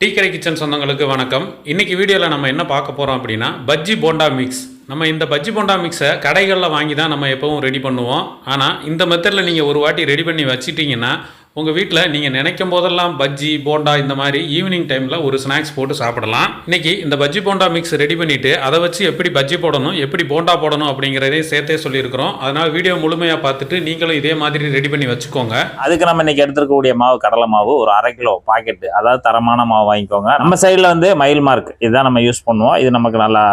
Tea கடை kitchen சொந்தங்களுக்கு வணக்கம். இன்றைக்கி வீடியோவில் நம்ம என்ன பார்க்க போகிறோம் அப்படின்னா பஜ்ஜி போண்டா மிக்ஸ் நம்ம இந்த பஜ்ஜி போண்டா மிக்ஸை கடைகளில் வாங்கி தான் நம்ம எப்போவும் ரெடி பண்ணுவோம். ஆனால் இந்த மெத்தடில் நீங்கள் ஒரு வாட்டி ரெடி பண்ணி வச்சிட்டிங்கன்னா உங்கள் வீட்டில் நீங்கள் நினைக்கும் போதெல்லாம் பஜ்ஜி போண்டா இந்த மாதிரி ஈவினிங் டைமில் ஒரு ஸ்நாக்ஸ் போட்டு சாப்பிடலாம். இன்றைக்கி இந்த பஜ்ஜி போண்டா மிக்ஸ் ரெடி பண்ணிவிட்டு அதை வச்சு எப்படி பஜ்ஜி போடணும் எப்படி போண்டா போடணும் அப்படிங்கிறதையும் சேர்த்தே சொல்லியிருக்கிறோம். அதனால் வீடியோ முழுமையாக பார்த்துட்டு நீங்களும் இதே மாதிரி ரெடி பண்ணி வச்சுக்கோங்க. அதுக்கு நம்ம இன்றைக்கி எடுத்துருக்கக்கூடிய மாவு கடலை மாவு ஒரு அரை கிலோ பாக்கெட்டு அதாவது தரமான மாவு வாங்கிக்கோங்க. நம்ம சைடில் வந்து மயில் மார்க் இதுதான் நம்ம யூஸ் பண்ணுவோம். இது நமக்கு நல்லா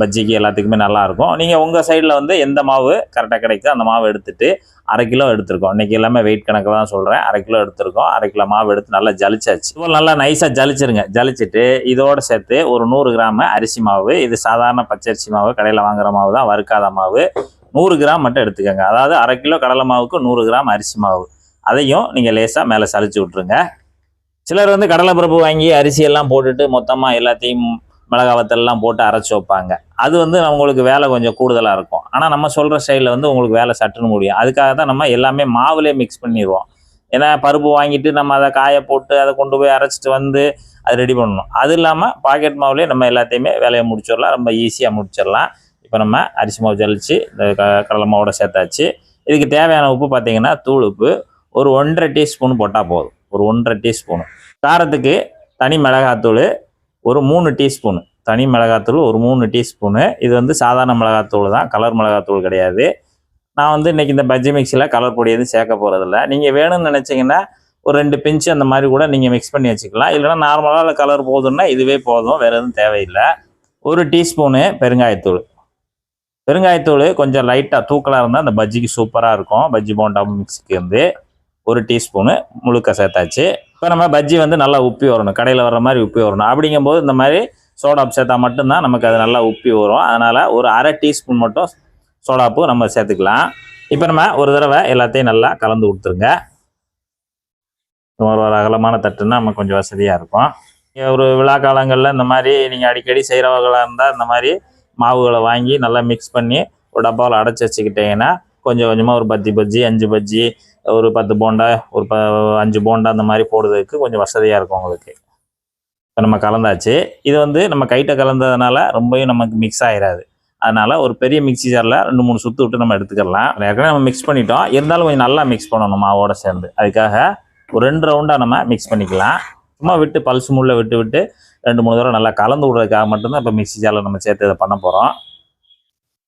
பஜ்ஜிக்கு எல்லாத்துக்குமே நல்லாயிருக்கும். நீங்கள் உங்கள் சைடில் வந்து எந்த மாவு கரெக்டாக கிடைக்குதோ அந்த மாவு எடுத்துட்டு அரை கிலோ எடுத்திருக்கோம். இன்னைக்கு எல்லாமே வெயிட் கணக்கில் தான் சொல்கிறேன் அரை கிலோ எடுத்திருக்கோம். அரை கிலோ மாவு எடுத்து நல்லா ஜலிச்சாச்சு. இப்போ நல்லா நைஸாக ஜலிச்சிருங்க. ஜலிச்சிட்டு இதோட சேர்த்து ஒரு நூறு கிராம் அரிசி மாவு இது சாதாரண பச்சரிசி மாவு கடையில் வாங்குற மாவு தான் வறுக்காத மாவு. நூறு கிராம் மட்டும் எடுத்துக்கோங்க. அதாவது அரை கிலோ கடலை மாவுக்கு நூறு கிராம் அரிசி மாவு. அதையும் நீங்கள் லேசாக மேலே சலிச்சு விட்ருங்க சிலர் வந்து கடலை பருப்பு வாங்கி அரிசி எல்லாம் போட்டுட்டு மொத்தமாக எல்லாத்தையும் மிளகா வத்தல்லாம் போட்டு அரைச்சி வைப்பாங்க. அது வந்து உங்களுக்கு வேலை கொஞ்சம் கூடுதலாக இருக்கும். ஆனால் நம்ம சொல்கிற ஸ்டைலில் வந்து உங்களுக்கு வேலை சட்டுன்னு முடியும். அதுக்காக தான் நம்ம எல்லாமே மாவுலேயே மிக்ஸ் பண்ணிடுவோம் ஏன்னா பருப்பு வாங்கிட்டு நம்ம அதை காய போட்டு அதை கொண்டு போய் அரைச்சிட்டு வந்து அது ரெடி பண்ணணும். அது இல்லாமல் பாக்கெட் மாவுலேயே நம்ம எல்லாத்தையுமே வேலையை முடிச்சிடலாம். ரொம்ப ஈஸியாக முடிச்சிடலாம். இப்போ நம்ம அரிசி மாவு ஜலிச்சு இந்த க- கடலை மாவோட சேர்த்தாச்சு. இதுக்கு தேவையான உப்பு பார்த்தீங்கன்னா தூள் உப்பு. ஒரு ஒன்றரை டீஸ்பூன் போட்டால் போதும். ஒரு ஒன்றரை டீஸ்பூனு. காரத்துக்கு தனி மிளகாத்தூள் ஒரு மூணு டீஸ்பூனு. தனி மிளகாத்தூள் ஒரு மூணு டீஸ்பூனு. இது வந்து சாதாரண மிளகாத்தூள் தான். கலர் மிளகாத்தூள் கிடையாது. நான் வந்து இன்னைக்கு இந்த பஜ்ஜி மிக்சியில் கலர் பொடி எதுவும் சேர்க்க போகிறதில்ல நீங்கள் வேணும்னு நினச்சிங்கன்னா ஒரு ரெண்டு பிஞ்சு அந்த மாதிரி கூட நீங்கள் மிக்ஸ் பண்ணி வச்சுக்கலாம். இல்லைனா நார்மலாக கலர் போதும்னா இதுவே போதும். வேறு எதுவும் தேவையில்லை. ஒரு டீஸ்பூனு பெருங்காயத்தூள். பெருங்காயத்தூள் கொஞ்சம் லைட்டாக தூக்கலாக இருந்தால் அந்த பஜ்ஜிக்கு சூப்பராக இருக்கும். பஜ்ஜி போண்டா மிக்ஸுக்கு வந்து ஒரு டீஸ்பூனு முழுக்க சேர்த்தாச்சு. இப்போ நம்ம பஜ்ஜி வந்து நல்லா உப்பி வரணும். கடையில் வர்ற மாதிரி உப்பி வரணும். அப்படிங்கும்போது இந்த மாதிரி சோடாப்பு சேர்த்தா மட்டும்தான் நமக்கு அது நல்லா உப்பி வரும் அதனால் ஒரு அரை டீஸ்பூன் மட்டும் சோடாப்பு நம்ம சேர்த்துக்கலாம். இப்போ நம்ம ஒரு தடவை எல்லாத்தையும் நல்லா கலந்து கொடுத்துருங்க. ஒரு ஒரு அகலமான தட்டுன்னா நம்ம கொஞ்சம் வசதியாக இருக்கும். ஒரு விழா காலங்களில் இந்த மாதிரி நீங்கள் அடிக்கடி செய்கிறவர்களாக இருந்தால் இந்த மாதிரி மாவுகளை வாங்கி நல்லா மிக்ஸ் பண்ணி ஒரு டப்பாவில் அடைச்சி வச்சுக்கிட்டிங்கன்னா கொஞ்சம் கொஞ்சமாக ஒரு பஜ்ஜி பஜ்ஜி அஞ்சு பஜ்ஜி ஒரு பத்து போண்டா ஒரு ப அஞ்சு போண்டா அந்த மாதிரி போடுறதுக்கு கொஞ்சம் வசதியாக இருக்கும் உங்களுக்கு. இப்போ நம்ம கலந்தாச்சு. இது வந்து நம்ம கைட்ட கலந்ததுனால ரொம்பவும் நமக்கு மிக்ஸ் ஆகிடாது அதனால் ஒரு பெரிய மிக்ஸி ஜாரில் ரெண்டு மூணு சுற்று விட்டு நம்ம எடுத்துக்கலாம். ஏற்கனவே நம்ம மிக்ஸ் பண்ணிட்டோம். இருந்தாலும் கொஞ்சம் நல்லா மிக்ஸ் பண்ணணும் மாவோட சேர்ந்து. அதுக்காக ஒரு ரெண்டு ரவுண்டாக நம்ம மிக்ஸ் பண்ணிக்கலாம். சும்மா விட்டு பல்ஸ் முள்ள விட்டு விட்டு ரெண்டு மூணு தடவை நல்லா கலந்து விடுறதுக்காக மட்டும்தான் இப்போ மிக்ஸி ஜாரில் நம்ம சேர்த்து இதை பண்ண போகிறோம்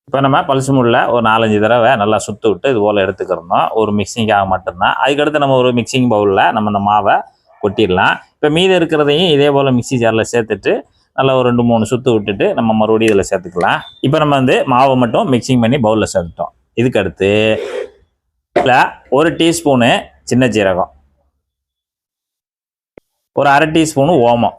இப்போ நம்ம பல்ஸ் முள்ள ஒரு நாலஞ்சு தடவை நல்லா சுற்று விட்டு இது போல் எடுத்துக்கிறணும். ஒரு மிக்சிங்காக மட்டும்தான். அதுக்கடுத்து நம்ம ஒரு மிக்சிங் பவுலில் நம்ம இந்த மாவை கொட்டிடலாம். இப்போ மீதி இருக்கிறதையும் இதே போல் மிக்ஸி ஜாரில் சேர்த்துட்டு நல்லா ஒரு ரெண்டு மூணு சுற்று விட்டுட்டு நம்ம மறுபடியும் இதில் சேர்த்துக்கலாம். இப்போ நம்ம வந்து மாவை மட்டும் மிக்சிங் பண்ணி பவுலில் சேர்த்துட்டோம். இதுக்கு அடுத்து இதில் ஒரு டீஸ்பூனு சின்ன ஜீரகம். ஒரு அரை டீஸ்பூனு ஓமம்.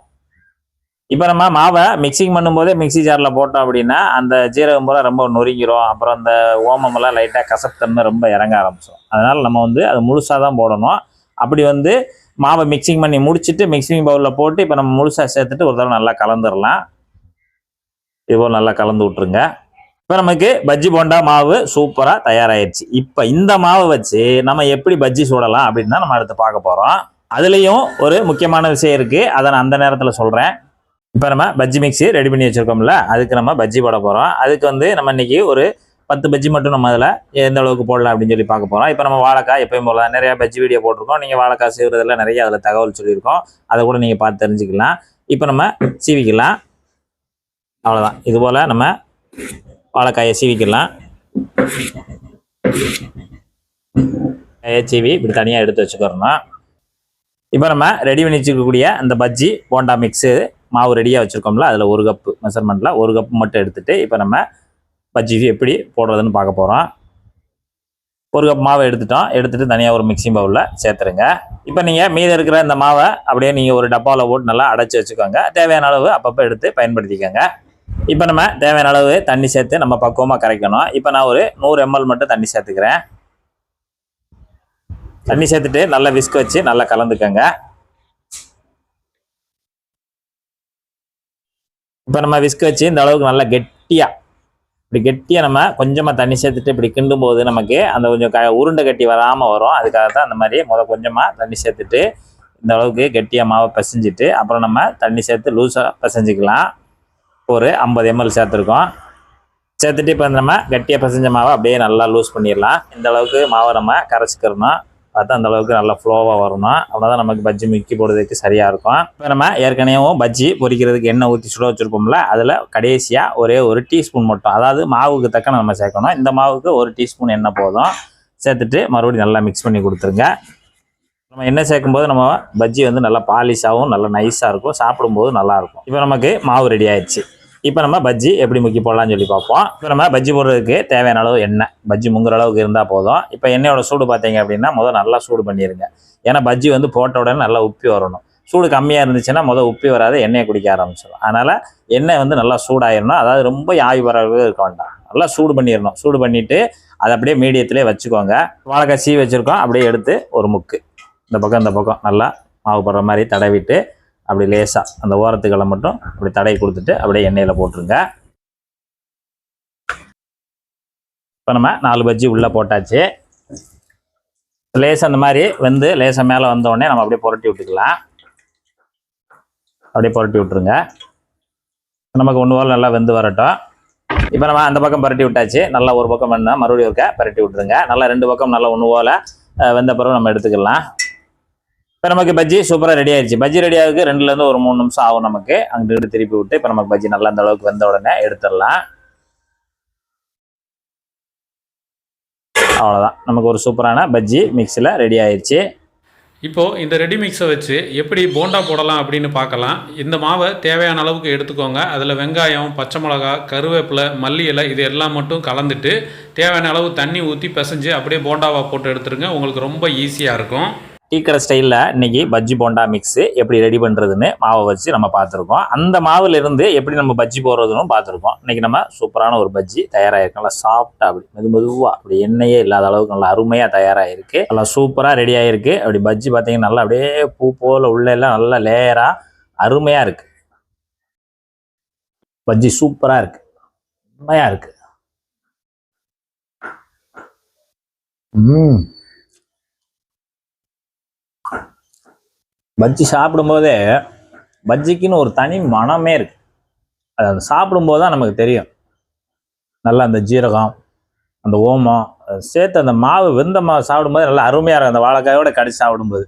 இப்போ நம்ம மாவை மிக்சிங் பண்ணும்போதே மிக்ஸி ஜாரில் போட்டோம் அப்படின்னா அந்த ஜீரகம் பூரா ரொம்ப நொறுங்கிரும். அப்புறம் அந்த ஓமமெல்லாம் லைட்டாக கசப்புத்தன்மை ரொம்ப இறங்க ஆரம்பிச்சிடும் அதனால் நம்ம வந்து அது முழுசாக தான் போடணும். அப்படி வந்து மாவை மிக்சிங் பண்ணி முடிச்சுட்டு மிக்சிங் பவுலில் போட்டு இப்போ நம்ம முழுசாக சேர்த்துட்டு ஒரு தடவை நல்லா கலந்துடலாம். இதுபோல் நல்லா கலந்து விட்ருங்க இப்போ நமக்கு பஜ்ஜி போண்டா மாவு சூப்பராக தயாராகிடுச்சு இப்போ இந்த மாவை வச்சு நம்ம எப்படி பஜ்ஜி சுடலாம் அப்படின்னு தான் நம்ம அடுத்து பார்க்க போகிறோம் அதுலேயும் ஒரு முக்கியமான விஷயம் இருக்குது அதை நான் அந்த நேரத்தில் சொல்கிறேன் இப்போ நம்ம பஜ்ஜி மிக்ஸி ரெடி பண்ணி வச்சுருக்கோம்ல அதுக்கு நம்ம பஜ்ஜி போட போகிறோம் அதுக்கு வந்து நம்ம இன்னைக்கு ஒரு பத்து பஜ்ஜி மட்டும் நம்ம அதில் எந்த அளவுக்கு போடலாம் அப்படின்னு சொல்லி பார்க்க போகிறோம் இப்போ நம்ம வாழைக்காய் எப்பயும் போடலாம் நிறையா பஜ்ஜி வீடியோ போட்டிருக்கோம். நீங்கள் வாழைக்காய் செய்கிறதுல நிறைய அதில் தகவல் சொல்லியிருக்கோம். அதை கூட நீங்கள் பார்த்து தெரிஞ்சுக்கலாம். இப்போ நம்ம சீவிக்கலாம். அவ்வளோதான் இது போல் நம்ம வாழைக்காயை சீவிக்கலாம். சீவி இப்படி தனியாக எடுத்து வச்சுக்கிறோம் இப்போ நம்ம ரெடி பண்ணி வச்சுக்கக்கூடிய அந்த பஜ்ஜி போண்டா மிக்ஸு மாவு ரெடியாக வச்சுருக்கோம்ல அதில் ஒரு கப்பு மெஷர்மெண்ட்டில் ஒரு கப்பு மட்டும் எடுத்துகிட்டு இப்போ நம்ம பஜ்ஜி எப்படி போடுறதுன்னு பார்க்க போகிறோம் ஒரு கப் மாவை எடுத்துட்டோம். எடுத்துட்டு தனியாக ஒரு மிக்சிங் பவுலில் சேர்த்துருங்க. இப்போ நீங்கள் மீதம் இருக்கிற இந்த மாவை அப்படியே நீங்கள் ஒரு டப்பாவில் போட்டு நல்லா அடைச்சி வச்சுக்கோங்க. தேவையான அளவு அப்பப்போ எடுத்து பயன்படுத்திக்கோங்க. இப்போ நம்ம தேவையான அளவு தண்ணி சேர்த்து நம்ம பக்குவமாக கரைக்கணும். இப்போ நான் ஒரு நூறு எம்எல் மட்டும் தண்ணி சேர்த்துக்கிறேன். தண்ணி சேர்த்துட்டு நல்லா விஸ்க் வச்சு நல்லா கலந்துக்கோங்க. இப்போ நம்ம விஸ்க் வச்சு இந்த அளவுக்கு நல்லா கெட்டியாக இப்படி கெட்டியாக நம்ம கொஞ்சமாக தண்ணி சேர்த்துட்டு இப்படி கிண்டும் போது நமக்கு அந்த கொஞ்சம் க உருண்டை கட்டி வராமல் வரும். அதுக்காக தான் அந்த மாதிரி முத கொஞ்சமாக தண்ணி சேர்த்துட்டு இந்த அளவுக்கு கெட்டியாக மாவை பிசைஞ்சிட்டு அப்புறம் நம்ம தண்ணி சேர்த்து லூஸாக பிசைஞ்சிக்கலாம். ஒரு ஐம்பது எம்எல் சேர்த்துருக்கோம். சேர்த்துட்டு இப்போ நம்ம கட்டியாக பிசைஞ்ச மாவை அப்படியே நல்லா லூஸ் பண்ணிடலாம். இந்த அளவுக்கு மாவை நம்ம கரைச்சிக்கிறணும். பார்த்தா அந்த அளவுக்கு நல்லா ஃப்ளோவாக வரணும் அவ்வளோதான் நமக்கு பஜ்ஜி முக்கி போடுறதுக்கு சரியாக இருக்கும். இப்போ நம்ம ஏற்கனவே பஜ்ஜி பொரிக்கிறதுக்கு எண்ணெய் ஊற்றி சுட வச்சுருப்போம்ல அதில் கடைசியாக ஒரே ஒரு டீஸ்பூன் மட்டும் அதாவது மாவுக்கு தக்க நம்ம சேர்க்கணும். இந்த மாவுக்கு ஒரு டீஸ்பூன் எண்ணெய் போதும். சேர்த்துட்டு மறுபடியும் நல்லா மிக்ஸ் பண்ணி கொடுத்துருங்க. நம்ம எண்ணெய் சேர்க்கும்போது நம்ம பஜ்ஜி வந்து நல்லா பாலிஷாகவும் நல்லா நைஸாக இருக்கும். சாப்பிடும்போது நல்லாயிருக்கும் இப்போ நமக்கு மாவு ரெடி ஆயிடுச்சு. இப்போ நம்ம பஜ்ஜி எப்படி முக்கி போடலாம்னு சொல்லி பார்ப்போம். இப்போ நம்ம பஜ்ஜி போடுறதுக்கு தேவையான அளவு எண்ணெய். பஜ்ஜி முங்குற அளவுக்கு இருந்தால் போதும். இப்போ எண்ணெயோட சூடு பார்த்தீங்க அப்படின்னா முதல் நல்லா சூடு பண்ணிடுங்க ஏன்னா பஜ்ஜி வந்து போட்ட உடனே நல்லா உப்பி வரணும். சூடு கம்மியாக இருந்துச்சுன்னா முதல் உப்பி வராது எண்ணெயை குடிக்க ஆரம்பிச்சிடும் அதனால் எண்ணெய் வந்து நல்லா சூடாயிடணும் அதாவது ரொம்ப யாய் வரவு இருக்க வேண்டாம். நல்லா சூடு பண்ணிடணும் சூடு பண்ணிவிட்டு அதை அப்படியே மீடியத்திலே வச்சுக்கோங்க. வாழைக்காய் சீ வச்சுருக்கோம். அப்படியே எடுத்து ஒரு முக்கு. இந்த பக்கம் இந்த பக்கம் நல்லா மாவு போடுற மாதிரி தடவிட்டு அப்படி லேசாக அந்த ஓரத்துக்களை மட்டும் அப்படி தடை கொடுத்துட்டு அப்படியே எண்ணெயில் போட்டுருங்க. இப்போ நம்ம நாலு பஜ்ஜி உள்ளே போட்டாச்சு. லேசாக அந்த மாதிரி வந்து லேசாக மேலே வந்தோடனே நம்ம அப்படியே புரட்டி விட்டுக்கலாம். அப்படியே புரட்டி விட்டுருங்க. நமக்கு ஒன்று வாரம் நல்லா வெந்து வரட்டும். இப்போ நம்ம அந்த பக்கம் பரட்டி விட்டாச்சு. நல்லா ஒரு பக்கம் வேணும்னா மறுபடியும் இருக்க பரட்டி விட்டுருங்க. நல்லா ரெண்டு பக்கம் நல்லா ஒன்று போல் வெந்த பிறகு நம்ம எடுத்துக்கலாம். இப்போ நமக்கு பஜ்ஜி சூப்பராக ரெடி ஆயிடுச்சு பஜ்ஜி ரெடி ஆகுது ரெண்டுலேருந்து ஒரு மூணு நிமிஷம் ஆகும் நமக்கு. அங்கிட்டு திருப்பி விட்டு இப்போ நமக்கு பஜ்ஜி நல்லா அந்த அளவுக்கு வெந்த உடனே எடுத்துடலாம். அவ்வளோதான் நமக்கு ஒரு சூப்பரான பஜ்ஜி மிக்ஸில் ரெடி ஆயிடுச்சு இப்போது இந்த ரெடி மிக்ஸை வச்சு எப்படி போண்டா போடலாம் அப்படின்னு பார்க்கலாம். இந்த மாவை தேவையான அளவுக்கு எடுத்துக்கோங்க. அதில் வெங்காயம் பச்சை மிளகா கருவேப்பிலை மல்லி இலை இது எல்லாம் மட்டும் கலந்துட்டு தேவையான அளவு தண்ணி ஊற்றி பிசைஞ்சு அப்படியே போண்டாவை போட்டு எடுத்துருங்க. உங்களுக்கு ரொம்ப ஈஸியாக இருக்கும். டீக்கடை ஸ்டைலில் இன்றைக்கி பஜ்ஜி போண்டா மிக்ஸு எப்படி ரெடி பண்ணுறதுன்னு மாவை வச்சு நம்ம பார்த்துருக்கோம். அந்த மாவுல இருந்து எப்படி நம்ம பஜ்ஜி போடுறதுன்னு பார்த்துருக்கோம். இன்னைக்கு நம்ம சூப்பரான ஒரு பஜ்ஜி தயாராகிருக்கு. நல்லா சாஃப்டாக அப்படி மெது மெதுவாக அப்படி எண்ணெயே இல்லாத அளவுக்கு நல்லா அருமையாக தயாராகிருக்கு. நல்லா சூப்பராக ரெடி ஆகிருக்கு. அப்படி பஜ்ஜி பார்த்தீங்கன்னா நல்லா அப்படியே பூ போல உள்ளெல்லாம் நல்லா லேயராக அருமையாக இருக்குது பஜ்ஜி சூப்பராக இருக்குது உண்மையாக இருக்குது ம். பஜ்ஜி சாப்பிடும்போதே பஜ்ஜிக்குன்னு ஒரு தனி மனமே இருக்கு. அது அந்த சாப்பிடும்போது தான் நமக்கு தெரியும். நல்லா அந்த ஜீரகம் அந்த ஓமம் சேர்த்து அந்த மாவு வெந்த மாவு சாப்பிடும்போது நல்லா அருமையாக இருக்கும். அந்த வாழைக்காயோட கடிச்சு சாப்பிடும்போது.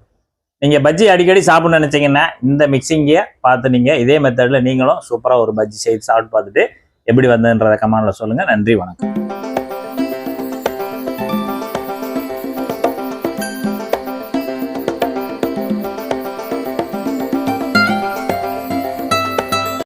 நீங்கள் பஜ்ஜி அடிக்கடி சாப்பிடணும்னு நினச்சிங்கன்னா இந்த மிக்சிங்கை பார்த்து நீங்கள் இதே மெத்தடில் நீங்களும் சூப்பராக ஒரு பஜ்ஜி செய்து சாப்பிட்டு பார்த்துட்டு எப்படி வந்ததுன்றதை கமெண்டில் சொல்லுங்கள் நன்றி வணக்கம்.